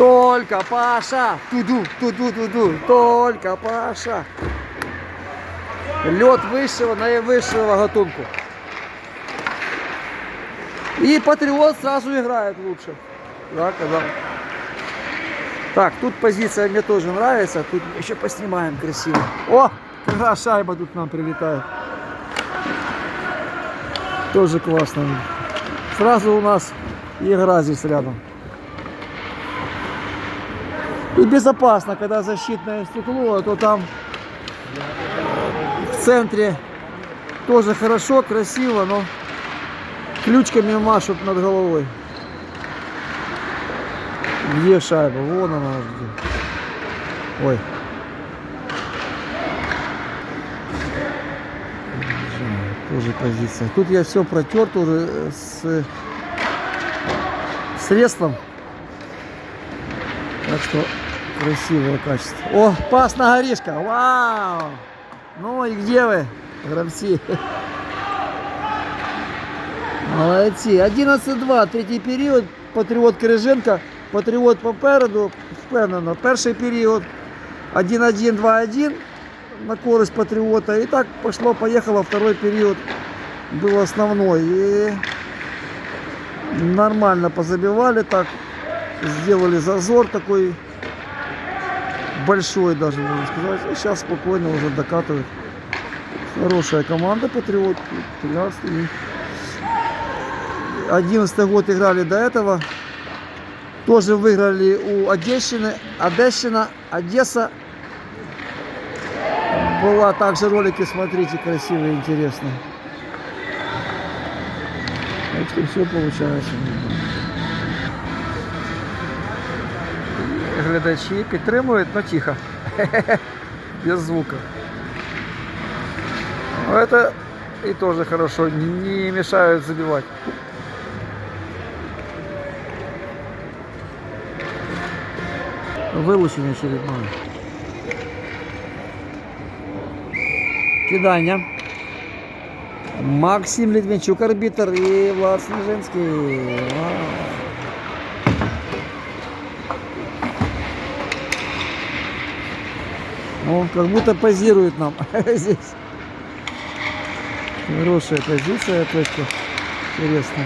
Только Паша. Туду, туду, туду. Только Паша. Лед высшего, наивысшего гатунку. И Патриот сразу играет лучше. Да, когда... Так, тут позиция мне тоже нравится. Тут еще поснимаем красиво. О, какая шайба тут нам прилетает. Тоже классно. Сразу у нас игра здесь рядом. И безопасно, когда защитное стекло, то там в центре тоже хорошо, красиво, но ключками машут над головой. Где шайба? Вон она. где. Ой. Тоже позиция. Тут я все протер тоже э, с средством. Так что красивое качество. О, пас на горишка. Вау! Ну и где вы, гравці? Молодці. 11-2, третій період. Патріот Кириженка. Патріот попереду. Впевнено. Перший період 1-1, 2-1 на користь Патріота. І так пошло, поехало. Второй период был основной. И нормально позабивали так. Сделали зазор такой большой даже, можно сказать. И сейчас спокойно уже докатывают. Хорошая команда Патриот. 13 -й. 11 год играли до этого. Тоже выиграли у Одещины. Одещина, Одесса. Была также ролики, смотрите, красивые, интересные. Так что все получается. Глядачі підтримують, но тихо. Без звука. Но это и тоже хорошо, не мешают забивать. Вилучення очередное. Кидання. Максим Литвинчук, арбитр, и Влад Снежинский. Он как будто позирует нам здесь. Хорошая позиция, точка. Интересно.